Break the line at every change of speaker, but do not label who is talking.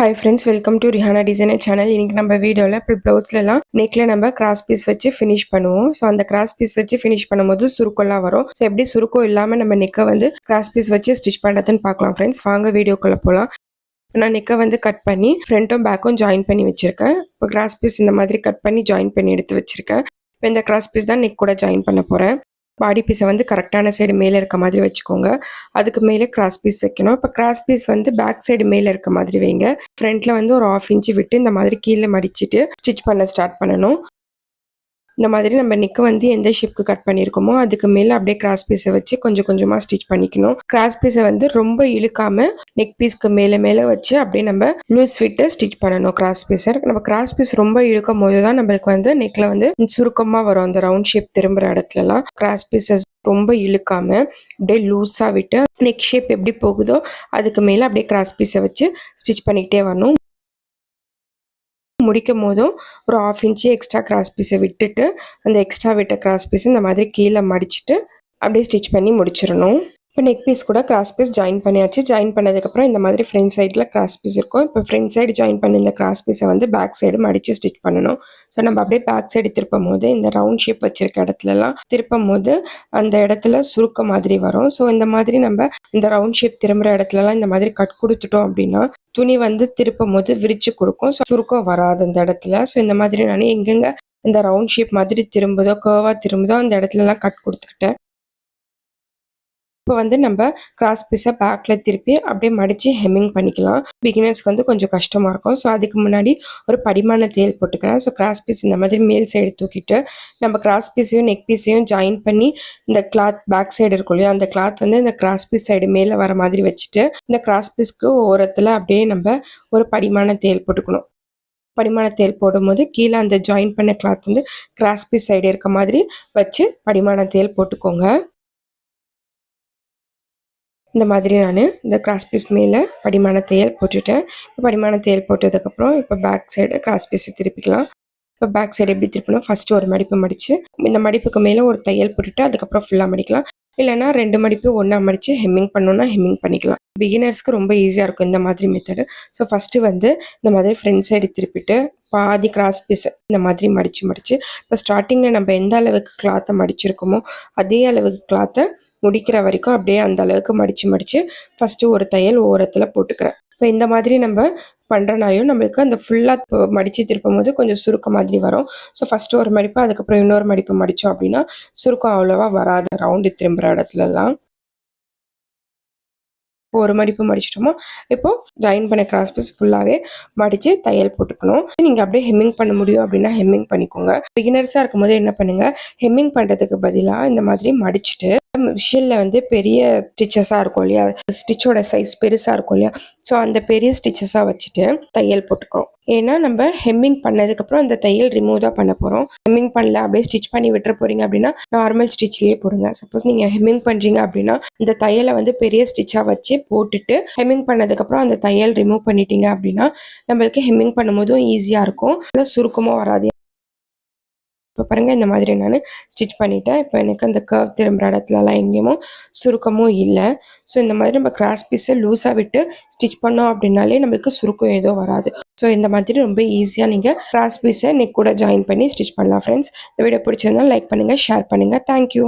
Hi friends welcome to Rihana designer channel இன்னைக்கு நம்ம வீடியோவில் இப்போ ப்ளவுஸ்லலாம் நெக்கில் நம்ம கிராஸ் பீஸ் வச்சு ஃபினிஷ் பண்ணுவோம். ஸோ அந்த கிராஸ் பீஸ் வச்சு ஃபினிஷ் பண்ணும்போது சுருக்கம்லாம் வரும். ஸோ எப்படி சுருக்கம் இல்லாமல் நம்ம நெக்கை வந்து கிராஸ் பீஸ் வச்சு ஸ்டிச் பண்ணுறதுன்னு பார்க்கலாம் ஃப்ரெண்ட்ஸ் வாங்க வீடியோக்குள்ளே போகலாம் நான் நெக்கை வந்து கட் பண்ணி ஃப்ரண்ட்டும் பேக்கும் ஜாயின் பண்ணி வச்சுருக்கேன். இப்போ கிராஸ் பீஸ் இந்த மாதிரி கட் பண்ணி ஜாயின் பண்ணி எடுத்து வச்சுருக்கேன். இப்போ இந்த கிராஸ் பீஸ் தான் நெக் கூட ஜாயின் பண்ண போகிறேன் பாடி பீஸை வந்து கரெக்டான சைடு மேலே இருக்க மாதிரி வச்சுக்கோங்க. அதுக்கு மேலே கிராஸ் பீஸ் வைக்கணும். இப்போ கிராஸ் பீஸ் வந்து பேக் சைடு மேலே இருக்க மாதிரி வைங்க. ஃப்ரண்ட்டில் வந்து ஒரு ஆஃப் இன்ச்சு விட்டு இந்த மாதிரி கீழே மடிச்சிட்டு ஸ்டிச் பண்ண ஸ்டார்ட் பண்ணணும். இந்த மாதிரி நம்ம நெக்கு வந்து எந்த ஷேப்க்கு கட் பண்ணியிருக்கோமோ அதுக்கு மேலே அப்படியே கிராஸ் பீஸை வச்சு கொஞ்சம் கொஞ்சமாக ஸ்டிச் பண்ணிக்கணும். கிராஸ் பீஸை வந்து ரொம்ப இழுக்காம நெக் பீஸ்க்கு மேலே மேலே வச்சு அப்படியே நம்ம லூஸ் ஃபிட்டு ஸ்டிச் பண்ணணும் கிராஸ் பீஸை நம்ம கிராஸ் பீஸ் ரொம்ப இழுக்கும் போது தான் நம்மளுக்கு வந்து நெக்ல வந்து சுருக்கமாக வரும் அந்த ரவுண்ட் ஷேப் திரும்புகிற இடத்துலலாம். கிராஸ் பீஸஸ் ரொம்ப இழுக்காம அப்படியே லூஸாக விட்டு நெக் ஷேப் எப்படி போகுதோ அதுக்கு மேலே அப்படியே கிராஸ் பீஸை வச்சு ஸ்டிச் பண்ணிக்கிட்டே வரணும். முடிக்கும் போதும் ஒரு ஆஃப் இன்ச்சு எக்ஸ்ட்ரா கிராஸ் பீஸை விட்டுட்டு அந்த எக்ஸ்ட்ரா விட்ட கிராஸ் பீஸ் இந்த மாதிரி கீழே மடிச்சுட்டு அப்படியே ஸ்டிச் பண்ணி முடிச்சிடணும். இப்போ நெக் பீஸ் கூட கிராஸ் பீஸ் ஜாயின் பண்ணியாச்சு. ஜாயின் பண்ணதுக்கப்புறம் இந்த மாதிரி ஃப்ரண்ட் சைடில் கிராஸ் பீஸ் இருக்கும். இப்போ ஃப்ரண்ட் சைடு ஜாயின் பண்ணி இந்த கிராஸ் பீஸை வந்து பேக் சைடு மடித்து ஸ்டிச் பண்ணணும். ஸோ நம்ம அப்படியே பேக் சைடு திருப்பும் போது இந்த ரவுண்ட் ஷேப் வச்சுருக்க இடத்துலலாம் திருப்பும் போது அந்த இடத்துல சுருக்க மாதிரி வரும். ஸோ இந்த மாதிரி நம்ம இந்த ரவுண்ட் ஷேப் திரும்புகிற இடத்துலலாம் இந்த மாதிரி கட் கொடுத்துட்டோம் அப்படின்னா துணி வந்து திருப்பும் போது விரிச்சு கொடுக்கும். ஸோ சுருக்கம் வராது அந்த இடத்துல. ஸோ இந்த மாதிரி நான் எங்கெங்க இந்த ரவுண்ட் ஷேப் மாதிரி திரும்புதோ கர்வாக திரும்புதோ அந்த இடத்துலலாம் கட் கொடுத்துக்கிட்டேன். இப்போ வந்து நம்ம கிராஸ் பீஸை பேக்கில் திருப்பி அப்படியே மடித்து ஹெம்மிங் பண்ணிக்கலாம். பிகினர்ஸ்க்கு வந்து கொஞ்சம் கஷ்டமாக இருக்கும். ஸோ அதுக்கு முன்னாடி ஒரு படிமான தேல் போட்டுக்கிறேன். ஸோ கிராஸ் பீஸ் இந்த மாதிரி மேல் சைடு தூக்கிட்டு நம்ம கிராஸ் பீஸையும் நெக் பீஸையும் ஜாயின் பண்ணி இந்த கிளாத் பேக் சைடு இருக்கும் இல்லையா? அந்த கிளாத் வந்து இந்த கிராஸ் பீஸ் சைடு மேலே வர மாதிரி வச்சுட்டு இந்த கிராஸ் பீஸ்க்கு ஓரத்தில் அப்படியே நம்ம ஒரு படிமான தேல் போட்டுக்கணும். படிமான தேல் போடும்போது கீழே அந்த ஜாயின் பண்ண கிளாத் வந்து கிராஸ் பீஸ் சைடு இருக்க மாதிரி வச்சு படிமான தேல் போட்டுக்கோங்க. இந்த மாதிரி நான் இந்த கிராஸ் பீஸ் மேலே படிமான தையல் போட்டுட்டேன். படிமான தையல் போட்டதுக்கப்புறம் இப்போ பேக் சைடு கிராஸ் பீஸை திருப்பிக்கலாம். இப்போ பேக் சைடு எப்படி திருப்பணும்? ஃபஸ்ட்டு ஒரு மடிப்பு மடித்து இந்த மடிப்புக்கு மேலே ஒரு தையல் போட்டுட்டு அதுக்கப்புறம் ஃபுல்லாக மடிக்கலாம். இல்லைனா ரெண்டு மடிப்பு ஒன்றா மடித்து ஹெம்மிங் பண்ணோன்னா ஹெம்மிங் பண்ணிக்கலாம். பிகினர்ஸ்க்கு ரொம்ப ஈஸியாக இருக்கும் இந்த மாதிரி மெத்தடு ஸோ ஃபஸ்ட்டு வந்து இந்த மாதிரி ஃப்ரண்ட் சைடு திருப்பிட்டு பாதி கிராஸ் பீஸ் இந்த மாதிரி மடித்து மடித்து இப்போ ஸ்டார்டிங்கில் நம்ம எந்த அளவுக்கு கிளாத்தை மடிச்சிருக்கோமோ அதே அளவுக்கு கிளாத்தை முடிக்கிற வரைக்கும் அப்படியே அந்த அளவுக்கு மடித்து மடித்து ஃபஸ்ட்டு ஒரு தையல் ஓரத்தில் போட்டுக்கிறேன். இப்போ இந்த மாதிரி நம்ம பண்ணுறனாலையும் நம்மளுக்கு அந்த ஃபுல்லாக மடித்து திருப்பும் போது கொஞ்சம் சுருக்க மாதிரி வரும். ஸோ ஃபஸ்ட்டு ஒரு மடிப்பு அதுக்கப்புறம் இன்னொரு மடிப்பு மடித்தோம் அப்படின்னா சுருக்கம் அவ்வளோவா வராது. ரவுண்டு திரும்புகிற இடத்துலலாம். ஒரு மடிப்பு மடிச்சிட்டோமோ இப்போ ஜாயின் பண்ண கிராஸ் பீஸ் ஃபுல்லாகவே மடித்து தையல் போட்டுக்கணும். நீங்கள் அப்படியே ஹெம்மிங் பண்ண முடியும் அப்படின்னா ஹெம்மிங் பண்ணிக்கோங்க. பிகினர்ஸாக இருக்கும்போது என்ன பண்ணுங்கள் ஹெம்மிங் பண்ணுறதுக்கு பதிலாக இந்த மாதிரி மடிச்சுட்டு மிஷினில் வந்து பெரிய ஸ்டிச்சஸாக இருக்கும் இல்லையா? ஸ்டிச்சோட சைஸ் பெருசாக இருக்கும் இல்லையா? ஸோ அந்த பெரிய ஸ்டிச்சஸாக வச்சுட்டு தையல் போட்டுக்கிறோம். ஏன்னா நம்ம ஹெம்மிங் பண்ணதுக்கப்புறம் அந்த தையல் ரிமூவ் தான் பண்ண போகிறோம் ஹெம்மிங் பண்ணல அப்படியே ஸ்டிச் பண்ணி விட்டுற போகிறீங்க அப்படின்னா நார்மல் ஸ்டிச்லேயே போடுங்க. சப்போஸ் நீங்கள் ஹெம்மிங் பண்ணுறீங்க அப்படின்னா இந்த தையலை வந்து பெரிய ஸ்டிச்சாக வச்சு போட்டுட்டு ஹெம்மிங் பண்ணதுக்கப்புறம் அந்த தையல் ரிமூவ் பண்ணிட்டீங்க அப்படின்னா நம்மளுக்கு ஹெம்மிங் பண்ணும்போதும் ஈஸியாக இருக்கும். சுருக்கமாக வராது. இப்போ பாருங்கள் இந்த மாதிரி நான் ஸ்டிச் பண்ணிட்டேன். இப்போ எனக்கு அந்த கர்வ் திரும்புகிற இடத்துலலாம் எங்கேயுமோ சுருக்கமும் இல்லை. ஸோ இந்த மாதிரி நம்ம கிராஸ் பீஸை லூஸாக விட்டு ஸ்டிச் பண்ணோம் அப்படின்னாலே நம்மளுக்கு சுருக்கம் ஏதோ வராது. ஸோ இந்த மாதிரி ரொம்ப ஈஸியாக நீங்கள் கிராஸ் பீஸை நெக் கூட ஜாயின் பண்ணி ஸ்டிச் பண்ணலாம் ஃப்ரெண்ட்ஸ் இந்த வீடியோ பிடிச்சிருந்தால் லைக் பண்ணுங்கள் ஷேர் பண்ணுங்கள் தேங்க்யூ